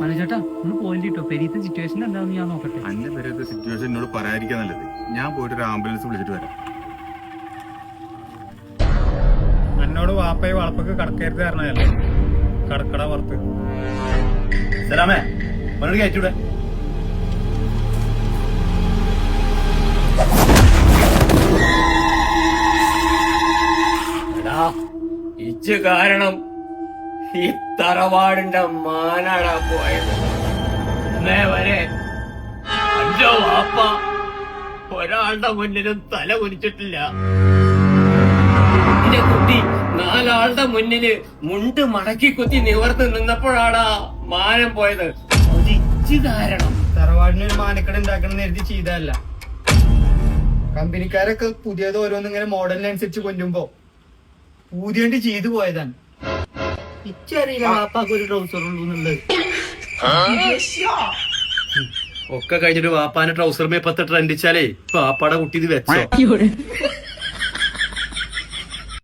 മനുചേട്ടാ ഒന്ന് പോയിന്റ് കിട്ടോ. പെരീത്തെ സിറ്റുവേഷൻ എന്താണെന്ന് ഞാൻ നോക്കട്ടെ. അന്റെ പേരത്തെ സിറ്റുവേഷൻ എന്നോട് പറയാതിരിക്കാൻ നല്ലത്. ഞാൻ പോയിട്ട് ഒരു ആംബുലൻസ് വിളിച്ചിട്ട് വരാം. എന്നോട് വാപ്പയെ വളപ്പൊക്കെ കടക്കരുത് പറഞ്ഞതല്ലേ? കടക്കട പുറത്ത്. സലാമേ കയറ്റൂടെ ഇച്ച് കാരണം ഈ തറവാടിന്റെ മാനാടാ പോയത്. ഇന്നേ വരെ. അഞ്ചോ വാപ്പ. ഒരാളുടെ മുന്നിലും തല കുനിച്ചിട്ടില്ല. എന്റെ കുട്ടി നാലാളുടെ മുന്നിൽ മുണ്ട് മടക്കി കുത്തി നിവർത്ത് നിന്നപ്പോഴാടാ മാനം പോയത്. ധാരണം തറവാടിനൊരു കാരണം തറവാടിന് ഒരു മാനക്കട ഉണ്ടാക്കണം എഴുതി ചെയ്തതല്ല. കമ്പനിക്കാരൊക്കെ പുതിയത് ഓരോന്നിങ്ങനെ മോഡലിനനുസരിച്ച് കൊല്ലുമ്പോ പൂതിയണ്ട് ചെയ്തു പോയതാണ്. ഇച്ചറിയില്ല വാപ്പാക്ക് ഒരു ട്രൗസർ ഉള്ളൂ എന്നുള്ളത് ഒക്കെ കഴിഞ്ഞിട്ട് വാപ്പാന്റെ ട്രൗസർ മേ പത്ത് ട്രെൻഡിച്ചാലേ വാപ്പാടെ കുട്ടി ഇത് വെച്ചോ.